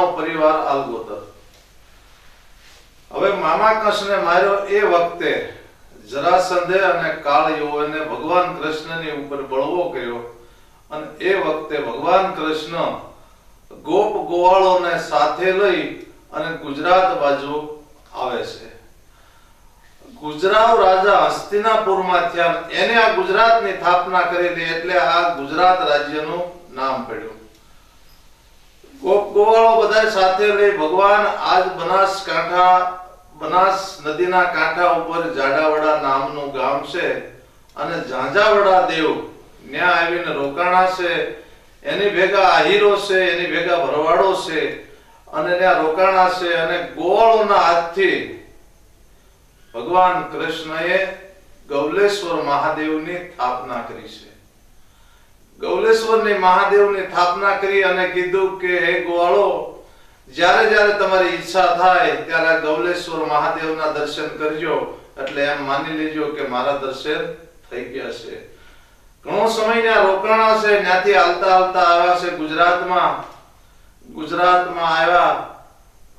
સુધનવાનો પરિવાર આલગોતર હવે મામા કૃષ્ણને માર્યો એ વખતે જરાસંધે અને કાળ યૌવને ભગવાન કૃષ્ણની ઉપર બળવો કર્યો અને એ વખતે ભગવાન કૃષ્ણ ગોપ ગોવાળોને સાથે લઈ અને ગુજરાત બાજુ આવે છે. ગુજરાત રાજા હસ્તિનાપુરમાં થયા એને આ ગુજરાતની સ્થાપના કરેલી એટલે આ ગુજરાત રાજ્યનું નામ પડ્યું. ગોવાળો બધા સાથે લઈ ભગવાન આજ બનાસકાંઠા બનાસ નદીના કાંઠા ઉપર જાડાવડા નામનું ગામ છે અને ઝાંઝાવડા દેવ ત્યાં આવીને રોકાણા છે. એની ભેગા આહીરો છે, એની ભેગા ભરવાડો છે અને ત્યાં રોકાણા છે અને ગોવાળોના હાથથી ભગવાન કૃષ્ણએ ગૌલેશ્વર મહાદેવની સ્થાપના કરી છે. ગૌલેશ્વરની મહાદેવની સ્થાપના કરી અને કીધું કે, હે ગોવાળો, જ્યારે જ્યારે તમારી ઈચ્છા થાય, ત્યારે ગૌલેશ્વર મહાદેવના દર્શન કરજો. એટલે એમ માની લેજો કે મારા દર્શન થઈ ગયા છે. ઘણો સમય ત્યાં રોકાણા છે, ત્યાંથી હાલતા હાલતા આવ્યા છે ગુજરાતમાં. ગુજરાતમાં આવ્યા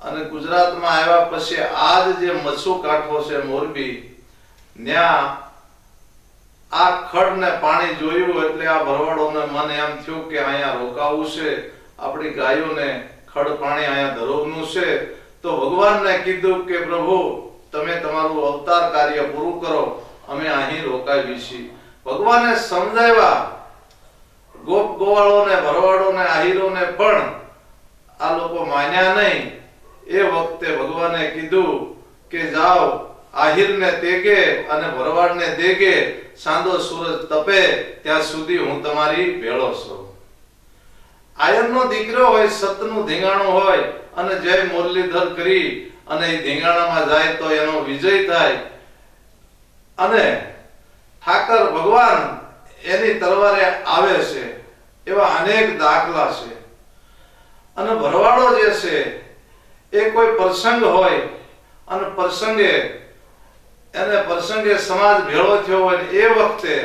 અને ગુજરાતમાં આવ્યા પછી આજ જે મચ્છુ કાંઠો છે મોરબી, ત્યાં આ ખડ ને પાણી જોયું એટલે આ ભરવાડોને મન એમ થયું કે અહીંયા રોકાવું છે. આપણી ગાયોને ખડ પાણી અહીંયા ધરોવનું છે. તો ભગવાનને કીધું કે પ્રભુ, તમે તમારું અવતાર કાર્ય પૂરું કરો. અમે અહીં રોકાવી છીએ. ભગવાને સમજાવ્યા. ગોપ ગોવાળોને ભરવાડોને આહીરોને પણ આ લોકો માન્યા નહીં. એ વખતે ભગવાને કીધું કે જાઓ આહિરને તેગે અને ભરવાડને દેગે સાંદો સૂરજ તપે, ત્યાં સુધી હું તમારી ભેળો છું. આયરનો દીકરો હોય, સતનું ધીંગાણું હોય, અને જય મુરલીધર કરી, અને એ ધીંગાણામાં જાય તો એનો વિજય થાય. અને ઠાકર ભગવાન એની તલવારે આવે છે, એવા અનેક દાખલા છે. અને ભરવાડો જે છે, એ કોઈ પ્રસંગ હોય, અને પ્રસંગે એને પ્રસંગે સમાજ ભેળો થયો હોય એ વખતે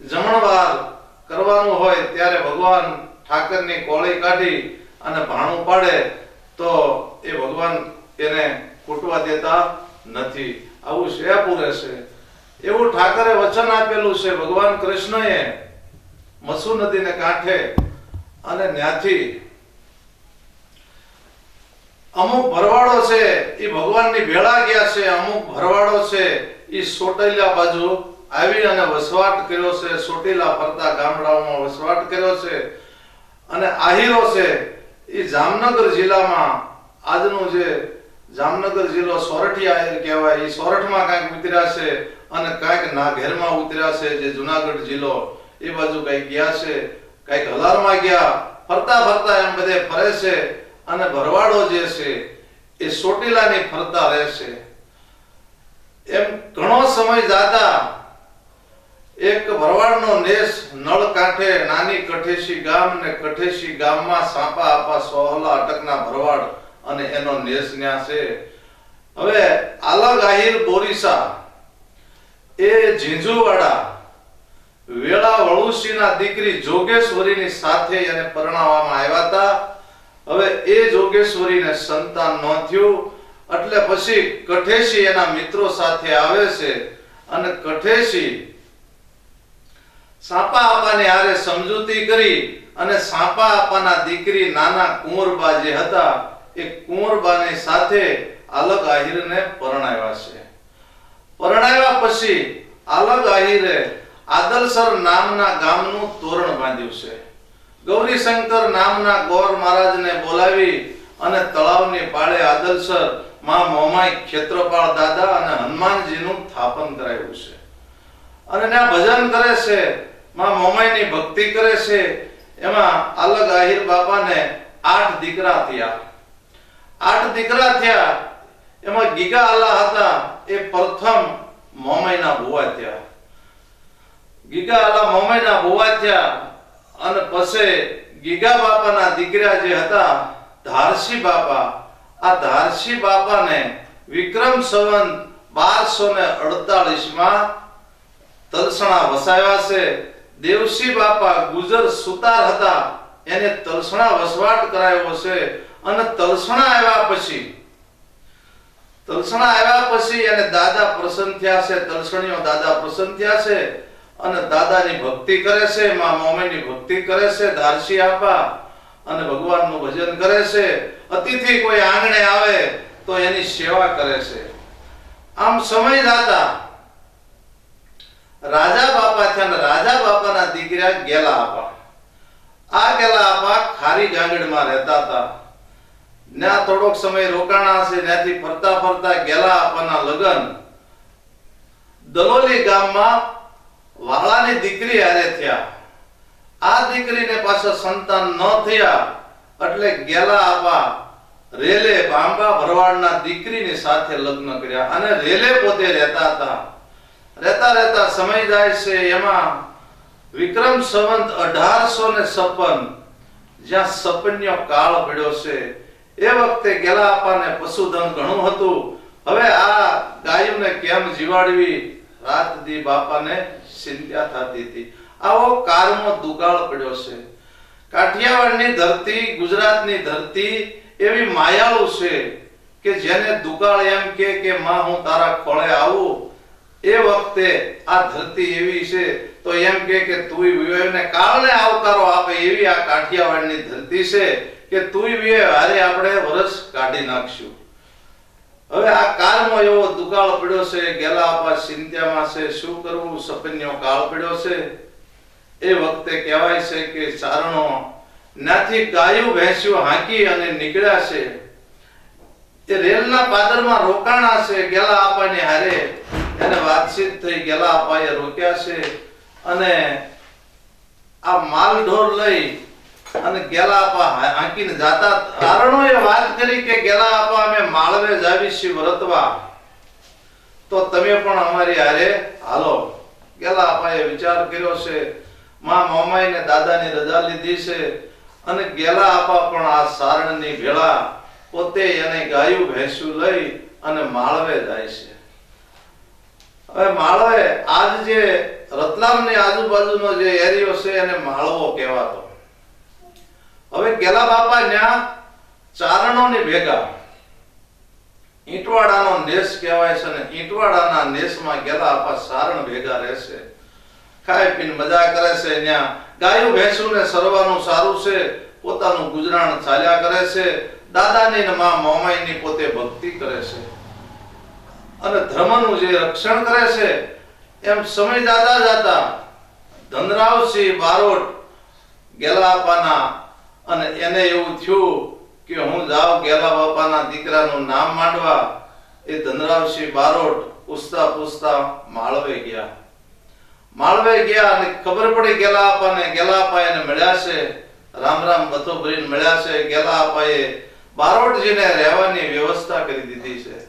જમણવાર કરવાનું હોય ત્યારે ભગવાન ઠાકરની કોળી કાઢી અને ભાણું પાડે તો એ ભગવાન એને ખૂટવા દેતા નથી. આવું શ્રેયાપુરે છે એવું ઠાકરે વચન આપેલું છે ભગવાન કૃષ્ણએ મસુ નદીને કાંઠે અને ત્યાંથી અમુક ભરવાડો છે, એ ભગવાનની ભેળા ગયા છે, અમુક ભરવાડો છે, એ સોટેલા બાજુ આવી અને વસવાટ કર્યો છે, સોટેલા ફરતા ગામડાઓમાં વસવાટ કર્યો છે. અને આહીરો છે, એ જામનગર જિલ્લામાં આજનું જે જામનગર જિલ્લો સોરઠી આહીર કહેવાય, એ સોરઠમાં કાંઈક ઉતર્યા છે અને કાંઈક નાઘેરમાં ઉતર્યા છે, જે જુનાગઢ જિલ્લો એ બાજુ કાંઈક ગયા છે, કાંઈક હલારમાં ગયા, ફરતા ફરતા એમ બધે ફરે છે. અને ભરવાડો જે છે એ સોટીલાની ફરતા રહેશે. એમ ઘણો સમય જાતા એક ભરવાડનો નેસ નળ કાંઠે નાની કઠેશી ગામ ને કઠેશી ગામમાં સાપા આપા સોહલા અટકના ભરવાડ અને એનો નેસ ન્યા છે. હવે આલગ આહિર બોરીસા એ ઝીંઝુવાડા વેળા વળુસીના દીકરી જોગેશ્વરીની સાથે એને પરણાવવામાં આવ્યા હતા. હવે એ જોગેશ્વરીને સંતાન ન થયું એટલે પછી કઠેશી એના મિત્રો સાથે આવે છે અને કઠેશી સાપા આપાને આરે સમજૂતી કરી અને સાપા આપાના દીકરી નાના કુંવરબા જે હતા, એ કુંવરબાની સાથે આલગ આહિરને પરણાવ્યા છે. પરણાવ્યા પછી આલગ આહિરે આદલસર નામના ગામનું તોરણ બાંધ્યું છે. ગૌરીશંકર નામના ગોર મહારાજને બોલાવી અને તળાવની પાળે આદલસરમાં મોમાઈ ક્ષેત્રપાળ દાદા અને હનુમાનજીનું સ્થાપન કરાયું છે. અને ત્યાં ભજન કરે છે, માં મોમાઈની ભક્તિ કરે છે, એમાં અલગ આહિર બાપાને આઠ દીકરા થયા. આઠ દીકરા થયા, એમાં ગીગા આલા હતા, એ પ્રથમ મોમાઈના ભુવા થયા. ગીગા આલા મોમાઈના ભુવા થયા અને પછી ગીગા બાપાના દીકરા જે હતા, ધારસી બાપા, આ ધારસી બાપાને વિક્રમ સંવંત બારસો ને તલસણા વસાવ્યા છે. દેવસી બાપા ગુજર સુતાર હતા, એને તલસણા વસવાટ કરાયો છે અને તલસણા આવ્યા પછી, તલસણા આવ્યા પછી એને દાદા પ્રસન્ન થયા છે, તલસણીઓ દાદા પ્રસન્ન થયા છે. અને દાદાની ભક્તિ કરે છે, માં મોમેની ભક્તિ કરે છે ધારસી આપા અને ભગવાનનું ભજન કરે છે. અતિથિ કોઈ આંગણે આવે તો એની સેવા કરે છે. આમ સમય જાતા રાજા બાપા છે અને રાજા બાપાના દીકરા ગેલા આપા. આ ગેલા આપા ખારી ગાંગડમાં રહેતા હતા. ત્યાં થોડોક સમય રોકાણા છે ત્યાંથી ફરતા ફરતા ગેલા આપાના લગ્ન દલોલી ગામમાં વાળાની દીકરી હારે થયા. આ દીકરીને પાછા સંતાન ન થયા એટલે ગેલા આપા રેલે બાંબા ભરવાડના દીકરીની સાથે લગ્ન કર્યા અને રેલે પોતે રહેતા હતા. રહેતા રહેતા સમય જાય છે, એમાં વિક્રમ સંવંત અઢારસો ને છપ્પન, જ્યાં સપન્યો કાળ પડ્યો છે. એ વખતે ગેલા આપાને પશુધન ઘણું હતું. હવે આ ગાયોને કેમ જીવાડવી? રાત દી બાપાને ચિંતા થતી હતી. આવો કારનો દુકાળ પડ્યો છે. કાઠિયાવાડની ધરતી, ગુજરાતની ધરતી એવી માયાળુ છે કે જેને દુકાળ એમ કે કે, માં, હું તારા ખોળે આવું. એ વખતે આ ધરતી એવી છે તો એમ કે કે, તુંય વિવેકને કાળને આવકારો આપે એવી આ કાઠિયાવાડની ધરતી છે કે તુંય વિવે હારે આપણે વરસ કાઢી નાખશું. હવે આ કાળમાં એવો દુકાળ પડ્યો છે, ગેલા આપા ચિંત્યામાં છે, શું કરવું? સપન્યો કાળ પડ્યો છે. એ વખતે કહેવાય છે કે ચારણો નાથી ગાયું ભેંસ્યું હાંકી અને નીકળ્યા છે. એ રેલના પાદરમાં રોકાણા છે, ગેલા આપાને હારે. એને વાતચીત થઈ ગેલા આપાએ રોક્યા છે. અને આ માલ ઢોર લઈ અને ગેલા આપા હાંકીને જાતા કારણોએ વાત કરી કે ગેલા આપા અમે માળવે જાવી વ્રતવા. તો તમે પણ અમારી હારે હાલો. ગેલા આપાએ વિચાર કર્યો છે, માં મોમાઈને દાદાની રજા લીધી છે અને ગેલા આપા પણ આ સારણની ભેળા. પોતે એને ગાયું, ભેંસું લઈ અને માળવે જાય છે. હવે માળવે આજ જે રતલામની આજુબાજુનો જે એરિયો છે એને માળવો કહેવાતો. હવે કેલા બાપા ન્યા ચારણોની ભેગા. ઈંટવાડાનો નેસ કહેવાય છે ને ઈંટવાડાના નેસમાં ગેલા આપા સારણ ભેગા રહેશે. ખાય પીને મજા કરે છે ત્યાં. ગાયું ભેંસું ને સરવાનું સારું છે. પોતાનું ગુજરાન ચાલ્યા કરે છે. દાદાની ને માં મોમાઈની પોતે ભક્તિ કરે છે. અને ધર્મનું જે રક્ષણ કરે છે, એમ સમય જાતા જાતા ધનરાવસિંહ બારોટ ગેલા બાપાના અને એને એવું થયું કે હું જાઉં ગેલા બાપાના દીકરાનું નામ માંડવા, એ ધનરાવસિંહ બારોટ પૂછતા પૂછતા માળવે ગયા. માળવે ગયા અને ખબર પડી ગેલા આપાને ગેલા આપા એને મળ્યા છે. રામ રામ બતો ભરીને મળ્યા છે. ગેલા આપાએ બારોટજીને રહેવાની વ્યવસ્થા કરી દીધી છે.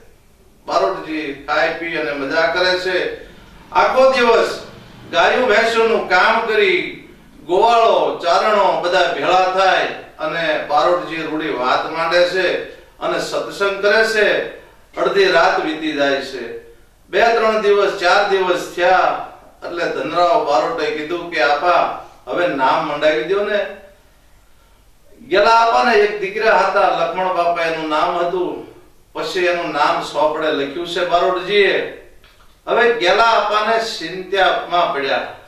બારોટજી ખાઈ પી અને મજા કરે છે. આખો દિવસ ગાયું ભેંસોનું કામ કરી ગોવાળો, ચારણો બધા ભેળા થાય અને બારોટજી રૂડી વાત માંડે છે અને સત્સંગ કરે છે, અડધી રાત વીતી જાય છે. બે, ત્રણ દિવસ, ચાર દિવસ થયા, એટલે ધનરાવ બારોટે કીધું કે, આપા, હવે નામ મંડાવી દો ને. ગેલા આપાને એક દીકરા હતા, લક્ષ્મણ બાપા એનું નામ હતું. પછી એનું નામ સોપડે લખ્યું છે બારોટજીએ હવે ગેલા આપાને ચિંતામાં પડ્યા.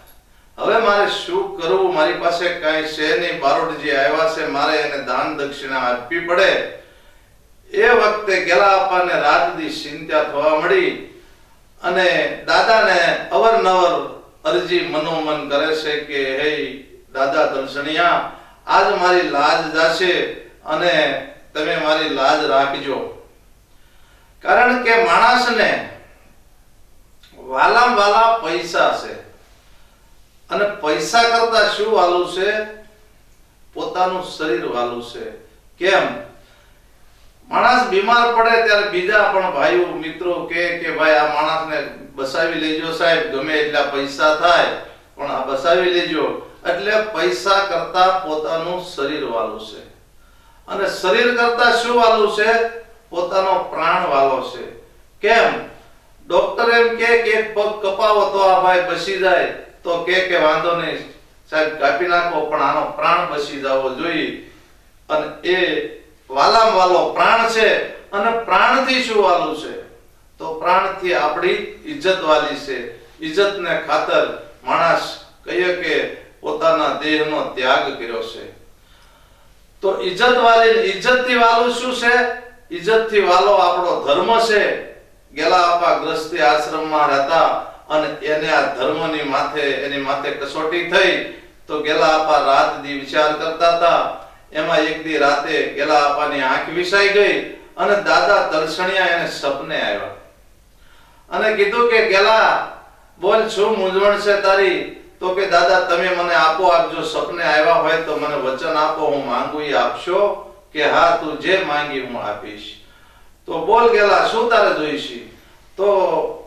મારે શું કરવું? મારી પાસે કઈ છે નહીં. બારોટજી આવ્યા છે, મારે એને દાન દક્ષિણા આપવી પડે. એ વખતે ગેલા આપાને રાત દી ચિંતા થવા મળી અને દાદાને અવરનવર અરજી મનોમન કરે છે કે, હે દાદા દર્શનિયા, આજ મારી લાજ જાશે અને તમે મારી લાજ રાખજો. કારણ કે માણસને વાલા વાલા પૈસા છે. અને પૈસા કરતા શું વાલું છે? પોતાનું શરીર વાલું છે. કેમ? માણસ બીમાર પડે ત્યારે બીજા પણ ભાઈઓ, મિત્રો કે કે ભાઈ આ માણસને બસાવી લેજો સાહેબ, ગમે એટલા પૈસા થાય, પણ આ બસાવી લેજો. એટલે પૈસા કરતા પોતાનું શરીર વાલું છે. અને શરીર કરતા શું વાલું છે? પોતાનો પ્રાણ વાલો છે. કેમ? ડોક્ટર એમ કે એક પગ કપાવો તો આ ભાઈ બસી જાય. તો કે કે વાંધો નહીં. સાહેબ, કાપી નાખો, પણ આનો પ્રાણ બચી જવો જોઈએ. અને એ વાલામ વાલો પ્રાણ છે અને પ્રાણથી શું વાલું છે? તો પ્રાણથી આપણી ઇજ્જત વાલી છે. ઇજ્જતને ખાતર માણસ કહીએ કે પોતાના દેહનો ત્યાગ કર્યો છે. તો ઇજ્જત વાલી ઇજ્જતથી વાલું શું છે? ઇજ્જતથી વાલો આપણો ધર્મ છે. ગેલા આપા ગ્રસ્તી આશ્રમમાં રહેતા અને એને આ ધર્મની માથે, એની માથે કસોટી થઈ તો ગેલા આપા રાત દી વિચાર કરતા હતા. એમાં એક દી રાતે ગેલા આપાની આંખ વિસાઈ ગઈ અને દાદા તલસણિયા એને સપને આવ્યા અને કીધું કે, ગેલા, બોલ શું મૂંઝવણ છે તારી? તો કે, દાદા, તમે મને આપો આપજો સપને આવ્યા હોય તો મને વચન આપો, હું માંગુ એ આપશો કે હા, તું જે માંગી હું આપીશ. તો બોલ, ગેલા, શું તારે જોઈશી? તો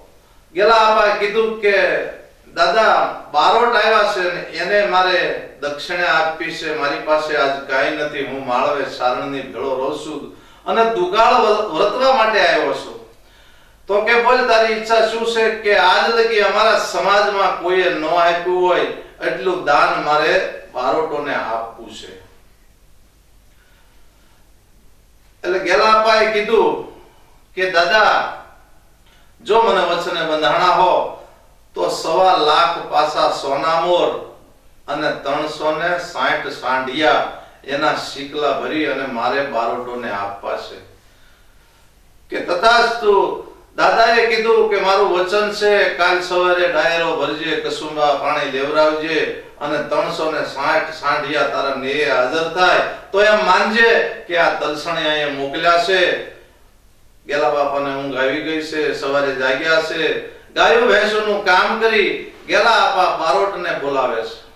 ગેલા આપા કીધું કે, દાદા બારોટ આવ્યા છે એને મારે દક્ષિણે આપી છે. મારી પાસે આજ કાંઈ નથી. હું માળવે સારણની ભેળો રહું અને દુગાળ વર્તવા માટે આવ્યો છું. તો કે, બોલ, તારી ઈચ્છા શું છે? કે આજ લગી અમારા સમાજમાં કોઈએ ન આપ્યું હોય એટલું દાન મારે બારોટોને આપવું છે. એટલે ગેલાપાએ કીધું કે, દાદા જો મને વચને બંધાણા હો તો સવા લાખ પાસા સોના મોર અને ત્રણસો ને સાઠ સાંઢિયા એના શીકલા ભરી અને મારે બારોટોને આપવા છે. કે તથાસ્તુ દાદાએ કીધું કે મારું વચન છે, કાલ સવારે ડાયરો ભરજે, કસુંબા પાણી લેવરાવજે અને ત્રણસો ને સાઠ સાંઢિયા તારા ને હાજર થાય. તો એમ માનજે કે આ તલસણી અહીંયા મોકલ્યા છે. ગેલા બાપાને ઊંઘ આવી ગઈ છે, સવારે જાગ્યા છે. ગાયો ભેંસોનું કામ કરી ગેલા આપા બારોટને બોલાવે છે.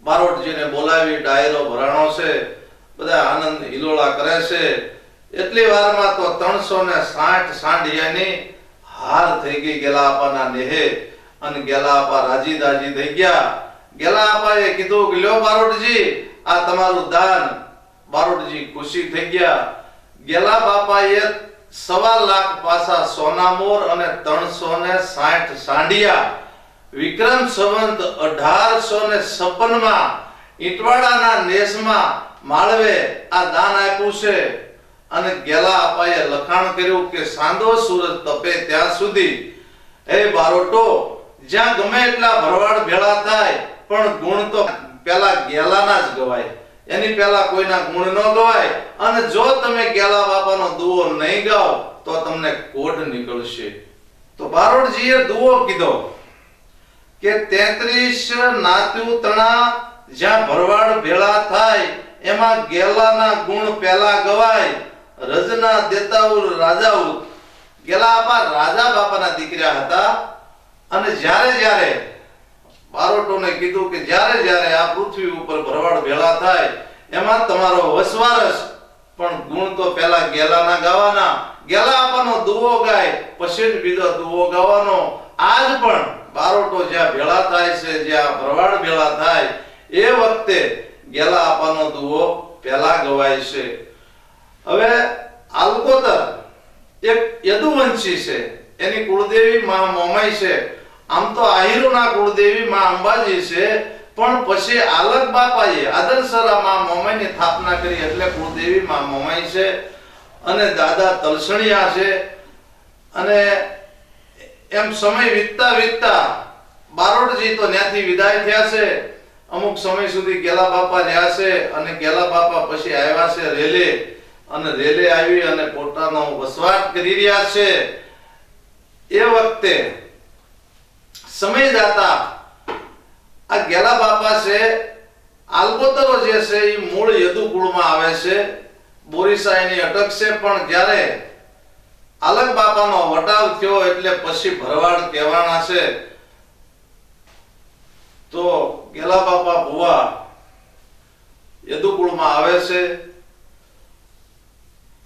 બારોટજીને બોલાવી ડાયરો ભરાણો છે. બધા આનંદ હિલોળા કરે છે. એટલી વારમાં તો ત્રણસો ને સાઠ સાંઢિયાની હાર થઈ ગઈ ગેલા આપાના નેહે. અને ગેલા આપા રાજી દાજી થઈ ગયા. ગેલા આપાએ કીધું લ્યો બારોટજી, આ તમારું દાન. બારોટજી ખુશી થઈ ગયા. ગેલા બાપાએ સવા લાખ પાસા સોનામોર અને ત્રણસો ને સાઠ સાંડિયા વિક્રમ સંવંત અઢારસો ને છપ્પનમાં ઈટવાડાના નેસમાં માળવે આ દાન આપ્યું છે. અને ગેલા અપાએ લખાણ કર્યું કે સાંદો સૂરજ તપે ત્યાં સુધી. એ બારોટો, જ્યાં ગમે એટલા ભરવાડ ભેળા થાય, પણ ગુણ તો પેલા ગેલાના જ ગવાય. એની પહેલા કોઈના ગુણ ન ગવાય અને જો તમે ગેલા બાપાનો દુઓ નહીં ગાઓ, તો તમને કોટ નીકળશે. તો બારોડજીએ દુઓ કીધો કે તેત્રીસ નાતુ તણા જ્યાં ભરવાડ ભેળા થાય, એમાં ગેલાના ગુણ પહેલા ગવાય, રજના દેતાઉર રાજાઉર ગેલા આપા રાજા બાપાના દીકરા હતા અને જ્યારે જ્યારે બારોટોને કીધું કે જ્યારે જ્યારે આ પૃથ્વી ઉપર ભરવાડ ભેળા થાય, એમાં તમારો વસવારસ, પણ ગુણ તો પહેલા ગેલાના ગાવાના. ગેલા આપવાનો દુવો ગાય, પછી જ બીજો દુવો ગાવાનો. આજ પણ બારોટો જ્યાં ભેળા થાય છે, જ્યાં ભરવાડ ભેળા થાય, એ વખતે ગેલા આપવાનો દુવો પહેલા ગવાય છે. હવે આલકોતર એક યદુવંશી છે, એની કુળદેવી મા મોમાઈ છે. આમ તો આહિરુના કુળદેવી માં અંબાજી છે, પણ પછી આલક બાપાએ આદરસરા માં મોમાઈની સ્થાપના કરી એટલે કુળદેવી માં મોમાઈ છે અને દાદા તલસણિયા છે. અને એમ સમય વીતતા વીતતા બારોટજી તો ત્યાંથી વિદાય થયા છે. અમુક સમય સુધી ગેલા બાપા રહ્યા છે અને ગેલા બાપા પછી આવ્યા છે રેલે. અને રેલે આવી અને પોતાનો વસવાટ કરી રહ્યા છે. એ વખતે સમય જાતા આ ગેલા બાપા છે, આલ્બોતરો જે છે એ મૂળ યદુ આવે છે. બોરીસા એની પણ જ્યારે આલક બાપાનો વટાવ થયો એટલે પછી ભરવાડ કહેવાના છે. તો ગેલા બાપા ભુવા યદુકુળમાં આવે છે.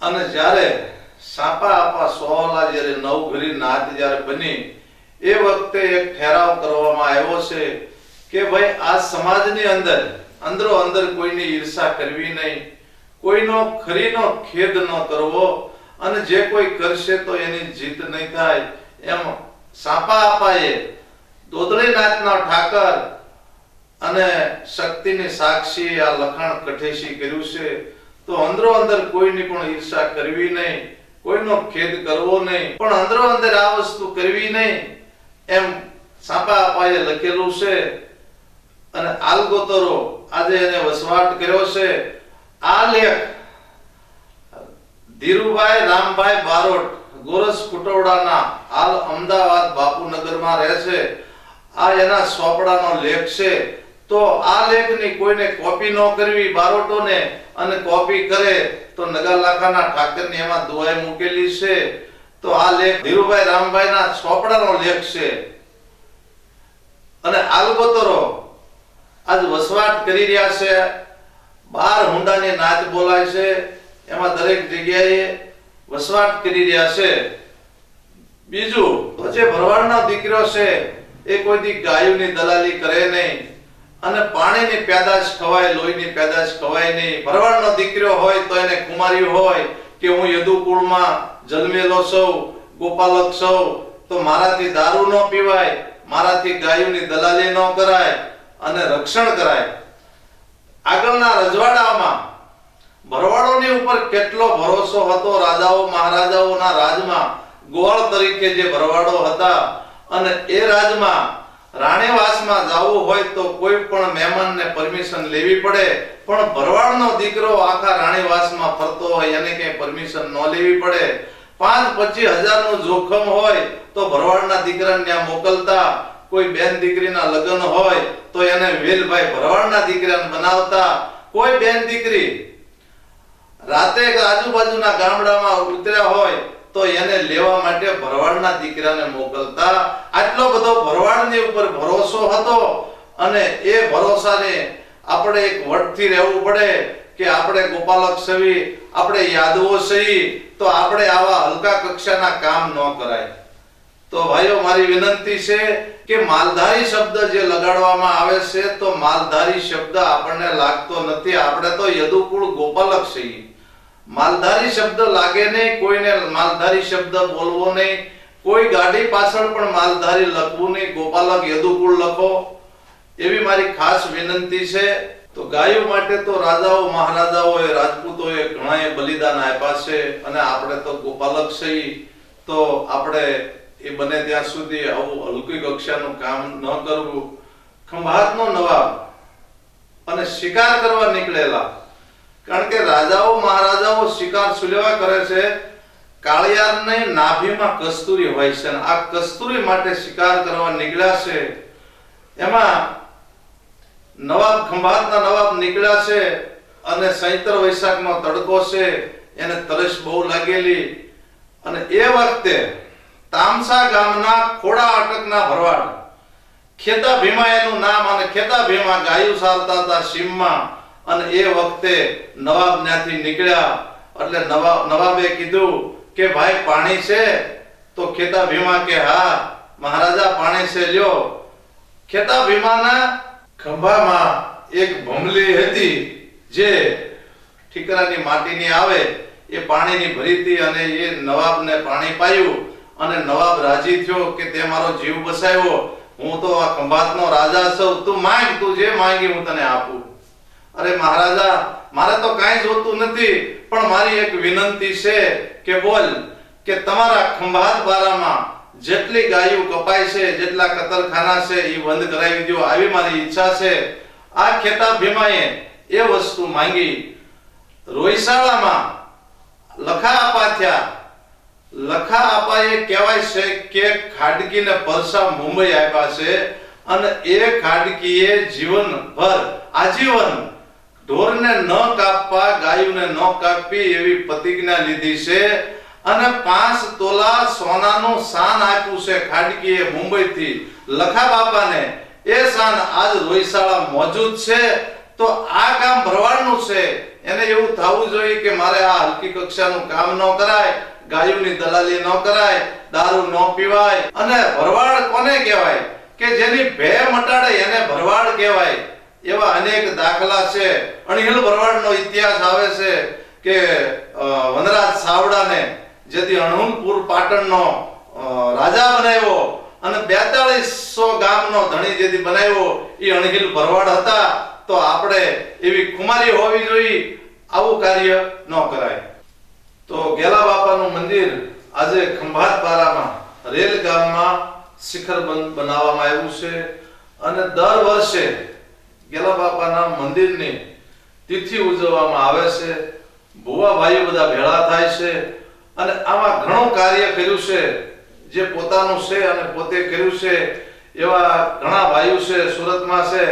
અને જ્યારે સાપા આપા સોહલા જ્યારે નવઘરી નાત જ્યારે બની એ વખતે એક ઠેરાવ કરવામાં આવ્યો છે કે ભાઈ, આ સમાજની અંદર, અંદરો અંદર કોઈની ઈર્ષા કરવી નહીં, કોઈનો ખરીનો ખેદ ન કરવો, અને જે કોઈ કરશે તો એની જીત નહીં થાય, એમ સાપા આપાએ દોદરીનાથના ઠાકર અને શક્તિની સાક્ષી આ લખાણ કઠેશી કર્યું છે. તો અંદરો અંદર કોઈની પણ ઈર્ષા કરવી નહીં, કોઈનો ખેદ કરવો નહીં, પણ અંદરો અંદર આ વસ્તુ કરવી નહીં એમ સાપા આપાએ લખેલું છે અને આલગોતરો આજે એને વસવાટ કર્યો છે. આ લેખ ધીરુભાઈ રામભાઈ બારોટ ગોરસ કુટોડાના હાલ અમદાવાદ બાપુનગરમાં રહે છે. આ એના સોપડાનો લેખ છે. તો આ લેખની કોઈને કોપી ન કરવી બારોટોને અને કોપી કરે તો નગરલાખાના ઠાકરની એમાં દુઆઈ મૂકેલી છે. તો આ લેખ ધીરુભાઈ રામભાઈના ચોપડાનો લેખ છે. અને આલબતરો આજ વસવાટ કરી રહ્યા છે. બાર હુંડાની નાચ બોલાય છે. એમાં દરેક જગ્યાએ વસવાટ કરી રહ્યા છે. બીજું તો જે ભરવાડનો દીકરો છે. એ કોઈ દી ગાયોની દલાલી કરે નહીં. અને પાણીની પેદાશ ખવાય, લોહીની પેદાશ ખવાય નહીં. ભરવાડનો દીકરો હોય તો એને કુમારી હોય કે હું યદુકુળમાં જન્મેલો છું, ગોપાલક છું, તો મારાથી દારૂ ન પીવાય, મારાથી ગાયોની દલાલી ન કરાય અને રક્ષણ કરાય. આગળના રજવાડામાં ભરવાડોની ઉપર કેટલો ભરોસો હતો રાજાઓ મહારાજાઓના રાજમાં ગોળ તરીકે જે ભરવાડો હતા અને એ રાજમાં રાણીવાસમાં જવું હોય તો કોઈ પણ મહેમાનને પરમિશન લેવી પડે. પણ ભરવાડનો દીકરો આખા રાણીવાસમાં ફરતો હોય એને કઈ પરમિશન ન લેવી પડે. પાંચ પચીસ હજારનું જોખમ હોય તો ભરવાડના દીકરાને ત્યાં મોકલતા. કોઈ બેન દીકરીના લગ્ન હોય તો એને વેલભાઈ ભરવાડના દીકરાને બનાવતા. કોઈ બેન દીકરી રાતે આજુબાજુના ગામડામાં ઉતર્યા હોય તો એને લેવા માટે ભરવાડના દીકરાને મોકલતા આટલો બધો ભરવાડની ઉપર ભરોસો હતો અને એ ભરોસાને આપણે એક વટથી રહેવું પડે કે આપણે ગોપાલક સવી, આપણે યાદવો સહી તો આપણે આવા હલકા કક્ષાના કામ ન કરાય. તો ભાઈઓ, મારી વિનંતી છે કે માલધારી શબ્દ જે લગાડવામાં આવે છે, તો માલધારી શબ્દ આપણને લાગતો નથી. આપણે તો યદુકુળ ગોપાલક છીએ માલધારી શબ્દ લાગે નહીં, કોઈને માલધારી શબ્દ બોલવો નહીં. કોઈ ગાડી પાછળ પણ માલધારી લખવું નહીં. ગોપાલક યદુકુળ લખો. એવી મારી ખાસ વિનંતી છે. તો ગાયો માટે તો રાજાઓ, મહારાજાઓએ, રાજપૂતોએ ઘણાએ બલિદાન આપ્યા છે અને આપણે તો ગોપાલક છીએ. તો આપણે એ બને ત્યાં સુધી આવું હલકી કક્ષાનું કામ ન કરવું. ખંભાતનો નવાબ અને શિકાર કરવા નીકળેલા. કારણ કે રાજાઓ, મહારાજાઓ શિકાર સુલેવા કરે છે. કાળિયારને નાભીમાં કસ્તુરી હોય છે આ કસ્તુરી માટે શિકાર કરવા નીકળ્યા છે. એમાં નવાબ ખંભાતના નવાબ નીકળ્યા છે અને સૈતર વૈશાખનો તડકો છે. એને તરસ બહુ લાગેલી. અને એ વખતે તામસા ગામના ખોડા અટકના ભરવાડ ખેતા ભીમા એનું નામ અને ખેતા ભીમા ગાયું સારતા હતા સીમમાં. અને એ વખતે નવાબ ત્યાંથી નીકળ્યા, એટલે નવાબ નવાબે કીધું કે, ભાઈ, પાણી છે? તો ખેતા ભીમા કે, હા, મહારાજા, પાણી છે, લ્યો. ખેતા ભીમાના ખંભામાં એક ભમલી હતી, જે ઠીકરાની માટીની આવે, એ પાણીની ભરીતી અને એ નવાબને પાણી પાયું અને નવાબ રાજી થયો કે, તે મારો જીવ બસાવ્યો. હું તો આ ખંભાતનો રાજા છું. તું માંગ, તું જે માંગી હું તને આપું. અરે મહારાજા, મારે તો કાંઈ જોતું નથી, પણ મારી એક વિનંતી છે કે બોલ, કે તમારા ખંભાત બારામાં જેટલી ગાયો કપાય છે, જેટલા કતરખાના છે એ બંધ કરાવી દો આવી મારી ઈચ્છા છે. આ ખેતા ભીમાએ એ વસ્તુ માંગી. રોઈશાળામાં લખા આપા થયા. લખા એ કહેવાય છે કે ખાડકીને પરસા મુંબઈ આપ્યા છે અને એ ખાડકીએ જીવનભર આજીવન ઢોરને ન કાપવા, ગાયુને ન કાપવી એવી પ્રતિજ્ઞા લીધી છે. અને પાંચ તોલા સોનાનું શાન આપ્યું છે ખાડકીએ મુંબઈથી. લખા બાપાને, એ શાન આજ રોઈશાળા મોજૂદ છે. તો આ કામ ભરવાડનું છે. એને એવું થવું જોઈએ કે મારે આ હલકી કક્ષાનું કામ ન કરાય, ગાયુની દલાલી ન કરાય, દારૂ ન પીવાય. અને ભરવાડ કોને કહેવાય? કે જેની ભે મટાડે એને ભરવાડ કહેવાય. એવા અનેક દાખલા છે. અણહિલ ભરવાડનો ઇતિહાસ આવે છે કે વનરાજ સાવડાને જેથી અણહુલપુર પાટણનો રાજા બનાવ્યો અને બેતાળીસો ગામનો ધણી જેથી બનાવ્યો, એ અણહિલ ભરવાડ હતા. તો આપણે એવી ખુમારી હોવી જોઈએ, આવું કાર્ય ન કરાય. તો ગેલા બાપાનું મંદિર આજે ખંભાતપારામાં રેલ ગામમાં શિખરબંધ બનાવવામાં આવ્યું છે. અને દર વર્ષે ગેલા બાપાના મંદિરની તિથિ ઉજવવામાં આવે છે. ભુવા ભાઈઓ બધા ભેળા થાય છે અને આમાં ઘણું કાર્ય કર્યું છે. જે પોતાનું છે અને પોતે કર્યું છે એવા ઘણા ભાઈઓ છે, સુરતમાં છે,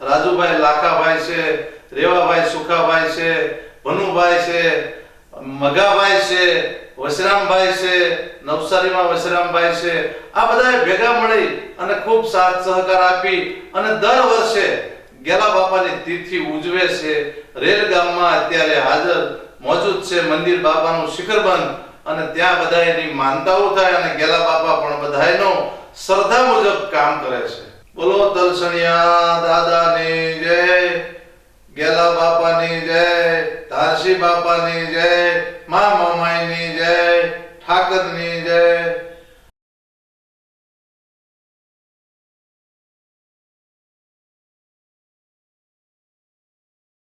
રાજુભાઈ લાખાભાઈ છે, રેવાભાઈ સુખાભાઈ છે, ભનુભાઈ છે, મગાભાઈ છે, વશરામભાઈ છે, નવસારીમાં વશરામભાઈ છે. આ બધાએ ભેગા મળી અને ખૂબ સાથ સહકાર આપી અને દર વર્ષે ગેલા બાપાની તિથિ ઉજવે છે. રેલ ગામમાં અત્યારે હાજર મોજૂદ છે મંદિર બાપાનું શિખરબંધ અને ત્યાં બધા એની માનતાઓ થાય અને ગેલા બાપા પણ બધાયનો શ્રદ્ધા મુજબ કામ કરે છે. બોલો દર્શનિયા દાદાની જય, ગેલા બાપાની જય ધારસી બાપાની જય, મા મમાઈની જય, ઠાકરની જય.